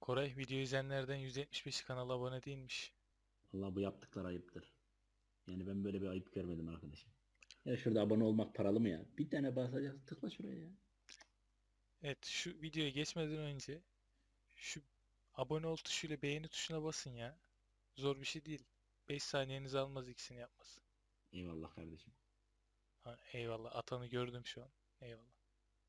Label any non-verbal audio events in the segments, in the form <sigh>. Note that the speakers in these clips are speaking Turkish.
Koray video izleyenlerden 175 kanala abone değilmiş. Allah bu yaptıkları ayıptır. Yani ben böyle bir ayıp görmedim arkadaşım. Ya şurada abone olmak paralı mı ya? Bir tane basacağız tıkla şuraya ya. Evet şu videoya geçmeden önce şu abone ol tuşuyla beğeni tuşuna basın ya. Zor bir şey değil. 5 saniyenizi almaz ikisini yapması. Eyvallah kardeşim. Ha, eyvallah atanı gördüm şu an. Eyvallah.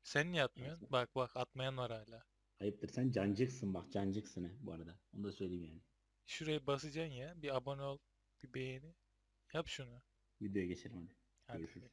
Sen niye atmıyorsun? Bak bak atmayan var hala. Ayıptır sen cancıksın bak cancıksın he bu arada. Onu da söyleyeyim yani. Şuraya basacaksın ya. Bir abone ol. Bir beğeni. Yap şunu. Videoya geçelim hadi. Hadi. Görüşürüz.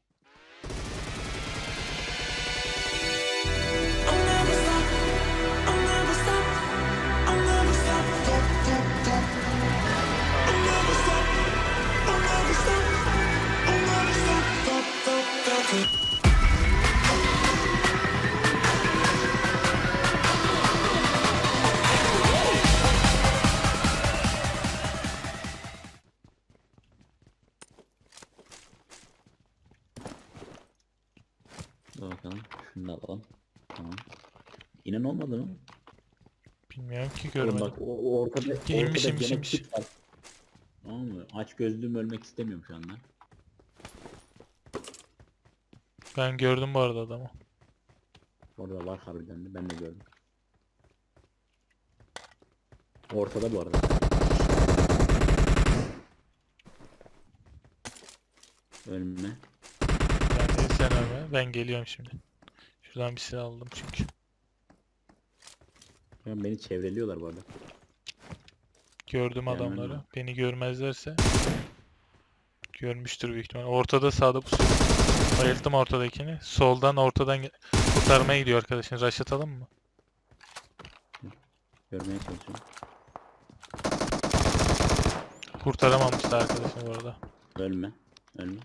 Da alalım. Tamam. İnan olmadı mı? Bilmiyorum ki Oğlum görmedim. bak o, o ortada, İnmiş, ortada inmiş, inmiş. var. Tamam mı? Aç gözlüğüm ölmek istemiyorum şu anda. Ben gördüm bu arada adamı. Orada var harbiden de ben de gördüm. Ortada bu arada. Ölme. Ben de sen ölme. Ben geliyorum şimdi. Şuradan bir silah aldım çünkü. Ya beni çevreliyorlar bu arada. Gördüm Hemen adamları. bak. Beni görmezlerse görmüştür büyük ihtimal. Ortada sağda pusuyor. Bayılttım ortadakini. Soldan ortadan ge- kurtarmaya gidiyor arkadaşın. Rush atalım mı? Görmeye çalışıyorum. Kurtaramamıştı arkadaşın bu arada. Ölme. Ölme.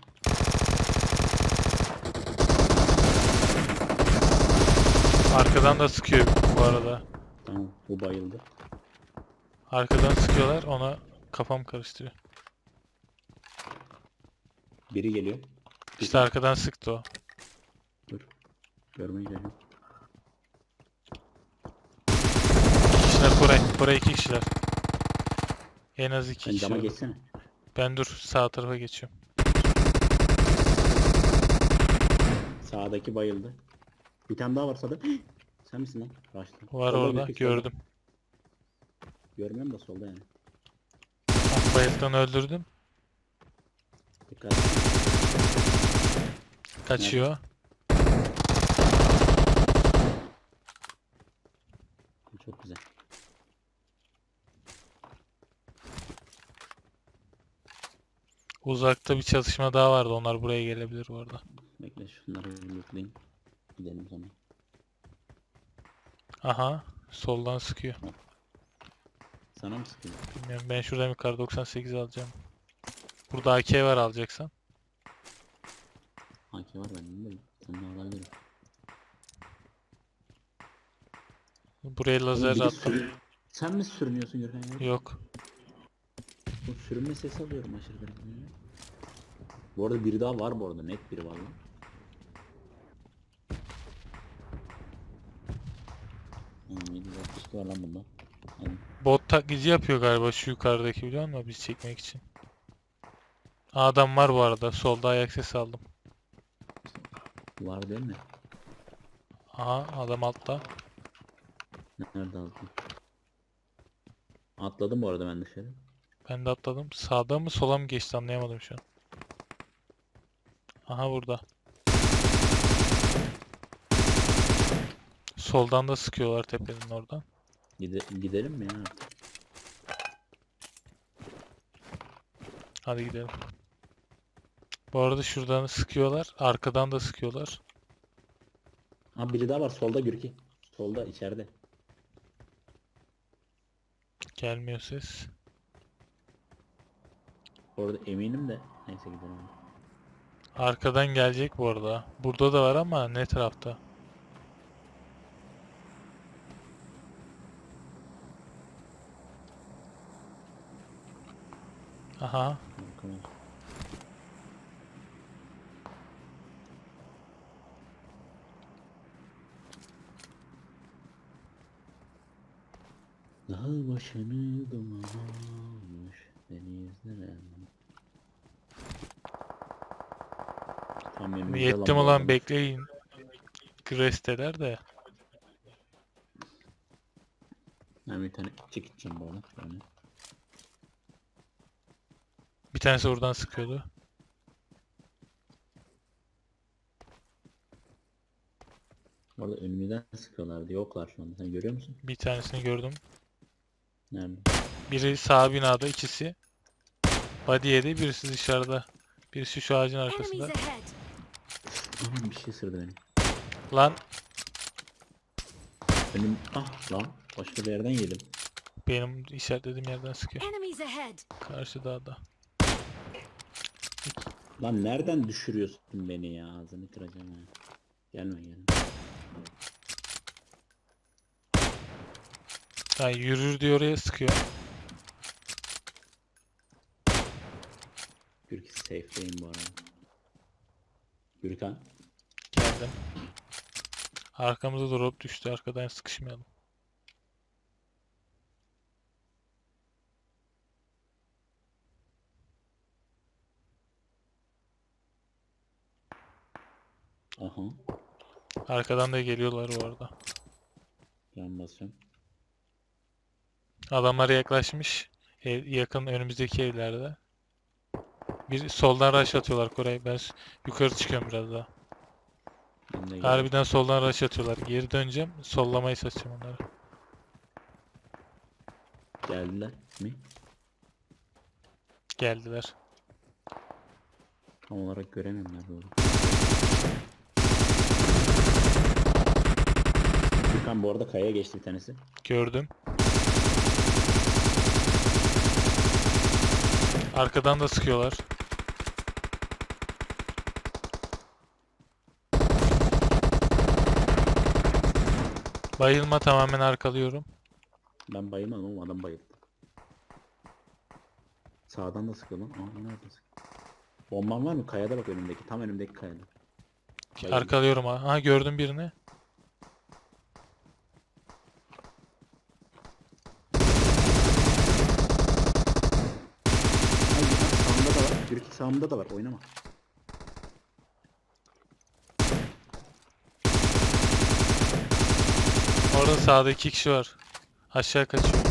Arkadan da sıkıyor bu arada. Tamam bu bayıldı. Arkadan sıkıyorlar. Ona kafam karıştırıyor. Biri geliyor. İşte arkadan sıktı o. Dur. Görmeye çalışıyorum. İki kişiler Koray. Koray iki kişiler. En az iki Sen kişi. cama geçsene. Ben dur sağ tarafa geçiyorum. Sağdaki bayıldı. Bir tane daha var sağda. <gasps> Sen misin lan? Raştı. Var Solda orada. tek solda. Gördüm. Görmüyorum da solda yani. Ah, Bayılttan öldürdüm. Dikkat. Kaçıyor. Çok güzel. Uzakta bir çatışma daha vardı. Onlar buraya gelebilir bu arada. Bekle şunları bir. Gidelim o zaman. Aha. Soldan sıkıyor. Sana mı sıkıyor? Bilmiyorum. Ben şuradan bir kar 98 alacağım. Burada AK var alacaksan. AK var bende de. Sen de alabilirim. Buraya Oğlum lazer biri attım. Sen mi sürünüyorsun ya? Yok. Bu sürünme sesi alıyorum aşırı derecede. Bu arada biri daha var bu arada. Net biri var lan. Hmm, 762 var lan bunda. Bot taklidi yapıyor galiba şu yukarıdaki biliyor musun? Biz çekmek için. Adam var bu arada. Solda ayak sesi aldım. Var değil mi? Aha adam altta. Nerede aldın? Atladım bu arada ben dışarı. Ben de atladım. Sağda mı sola mı geçti anlayamadım şu an. Aha burada. Soldan da sıkıyorlar tepenin oradan. Gide gidelim mi ya? Hadi gidelim. Bu arada şuradan sıkıyorlar. Arkadan da sıkıyorlar. Ha biri daha var solda Gürki. Solda içeride. Gelmiyor ses. Orada eminim de. Neyse gidelim. Arkadan gelecek bu arada. Burada da var ama ne tarafta? Aha. Bakalım. Dağ başını duman almış denizlere. Tam Yettim olan bekleyin. Resteler de. Ben bir tane çek gideceğim bu arada. Yani. Bir tanesi oradan sıkıyordu. Orada önümüzden sıkıyorlardı. Yoklar şu anda. Sen görüyor musun? Bir tanesini gördüm. Nerede? Biri sağ binada, ikisi. Body yedi, birisi dışarıda. Birisi şu ağacın arkasında. Aman bir şey ısırdı beni. Lan Önüm... Ah lan. Başka bir yerden yedim. benim işaretlediğim yerden sıkıyor. Karşı dağda. Lan nereden düşürüyorsun beni ya? Ağzını kıracağım ha. Gelme gelme. Ha, yürür diye oraya sıkıyor. Gürki safe'deyim bu arada. Gürkan. Geldim. Arkamıza drop düştü. Arkadan sıkışmayalım. Aha. Arkadan da geliyorlar bu arada. Yan basıyorum. Adamlar yaklaşmış. Ev, yakın önümüzdeki evlerde. Bir soldan rush atıyorlar Koray. Ben yukarı çıkıyorum biraz daha. Ben. Harbiden soldan rush atıyorlar. Geri döneceğim. Sollamayı saçacağım onları. Geldiler mi? Geldiler. Tam olarak göremiyorum nerede olduğunu. Gürkan bu arada kayaya geçti bir tanesi. Gördüm. Arkadan da sıkıyorlar. Bayılma tamamen arkalıyorum. Ben bayılmadım ama adam bayıldı. Sağdan da sıkıyor lan. Aa nerede sıkıyor? Bomban var mı? Kayada bak önümdeki. Tam önümdeki kayada. Bayıldı. Arkalıyorum ha. Aha gördüm birini. Ay, Gürkan sağımda da var. Gürkan sağımda da var. Oynama. Orada sağda iki kişi var. Aşağı kaçıyor.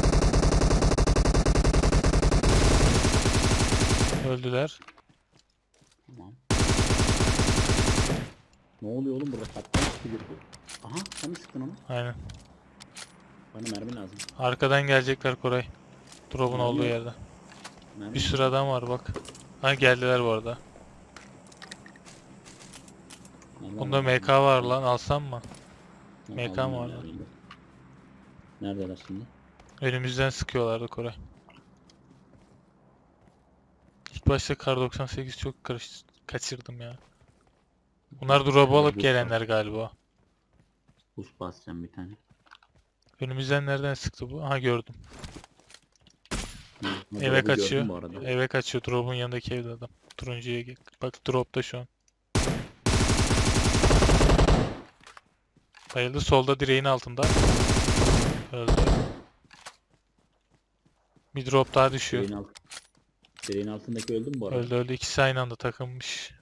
Öldüler. Tamam. Ne oluyor oğlum burada? Patlamış gibi Gürkan. Aha sen mi sıktın onu? Aynen. Bana mermi lazım. Arkadan gelecekler Koray. Drop'un olduğu yerde. Mermi Bir sürü adam var bak. Ha geldiler bu arada. Bunda? MK var lan alsam mı? MK mı var lan? Neredeler şimdi? Önümüzden sıkıyorlardı Koray. İlk başta kar 98 çok karış kaçırdım ya. Bunlar drop'u alıp gelenler galiba. Buz basacağım bir tane. Önümüzden nereden sıktı bu? Aha gördüm. Eve kaçıyor. Eve kaçıyor. Drop'un yanındaki evde adam. Turuncuya gel. Bak drop'ta şu an. Bayıldı solda direğin altında. Öldü. Bir drop daha düşüyor. Direğin, alt... Direğin altındaki öldü mü bu arada? Öldü öldü. İkisi aynı anda takılmış.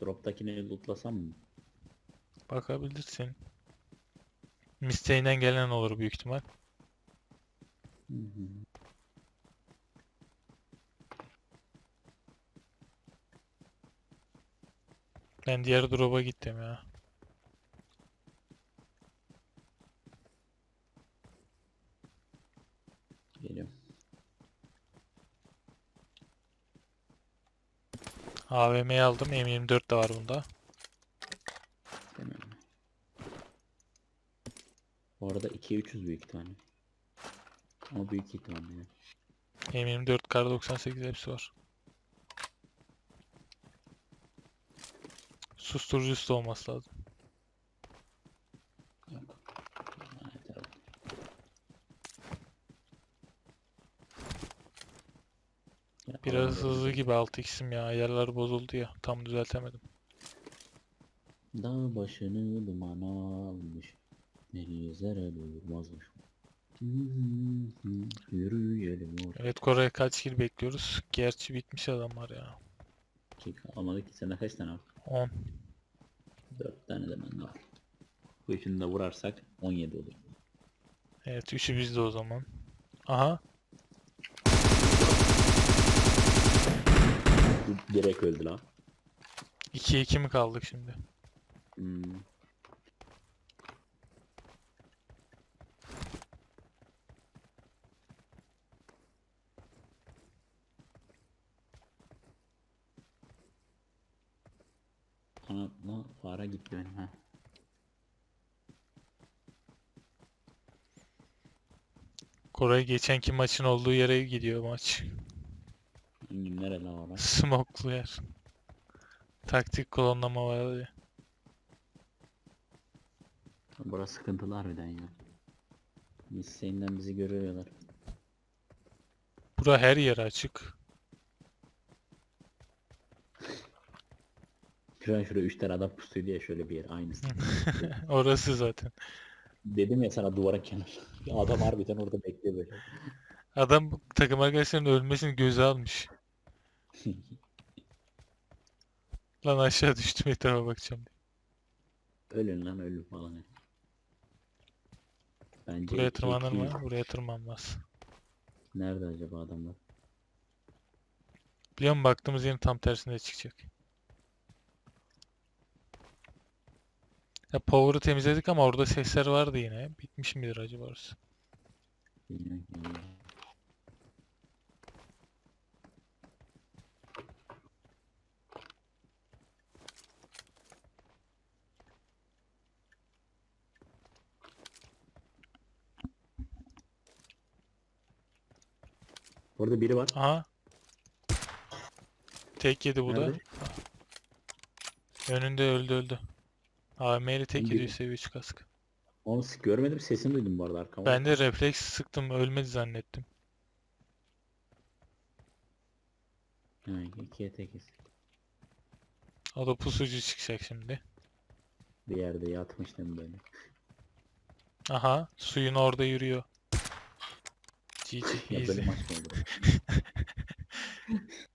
Drop'takini lootlasam mı? Bakabilirsin. Misteğinden gelen olur büyük ihtimal. Hı hı. Ben diğer drop'a gittim ya. Geliyorum. AVM'yi aldım. M24 de var bunda. İstemiyorum. Bu arada 2'ye 300 büyük ihtimalle. Ama büyük ihtimalle yani. M24 kar 98 hepsi var. Susturucusu da olması lazım. Yok. Biraz hızlı gibi 6x'im ya. Ayarlar bozuldu ya. Tam düzeltemedim. Dağ başını duman almış. Denizlere durmazmış. Yürüyelim oraya. Evet Kore'ye kaç kill bekliyoruz? Gerçi bitmiş adamlar ya. Ki kalmadı ki sende kaç tane var? 10. 4 tane de bende var. Bu üçünü de vurarsak 17 olur. Evet üçü bizde o zaman. Aha. Direkt öldü lan. 2'ye 2 mi kaldık şimdi? Hmm. Ana lan fare gitti benim ha. Kore geçenki maçın olduğu yere gidiyor maç. Nerede lan? Smoklu yer. Taktik klonlama var ya. Burası sıkıntılı harbiden ya. Listeğinden bizi görüyorlar. Bura her yer açık. Şu an şuraya 3 tane adam pusuydu ya şöyle bir yer aynısı. <laughs> Orası zaten. Dedim ya sana duvara kenar. Adam harbiden orada bekliyor böyle. Adam takım arkadaşlarının ölmesini göze almış. <laughs> Lan aşağı düştüm etrafa bakacağım. diye. ölün lan ölün falan. Bence Buraya iki- tırmanır iki- mı? Buraya tırmanmaz. Nerede acaba adamlar? Biliyor musun baktığımız yerin tam tersinde çıkacak. Ya Power'ı temizledik ama orada sesler vardı yine. Bitmiş midir acaba orası? Orada biri var. Aha. Tek yedi bu da. Nerede? Önünde öldü öldü. AMR'i tek yedi seviye 3 kask. Onu sık görmedim sesini duydum bu arada arkama. Ben de refleks sıktım ölmedi zannettim. Ha, ikiye tekiz. O da pusucu çıkacak şimdi. Bir yerde yatmıştım böyle. Aha suyun orada yürüyor. GG Ya easy. böyle maç mı olur? <laughs>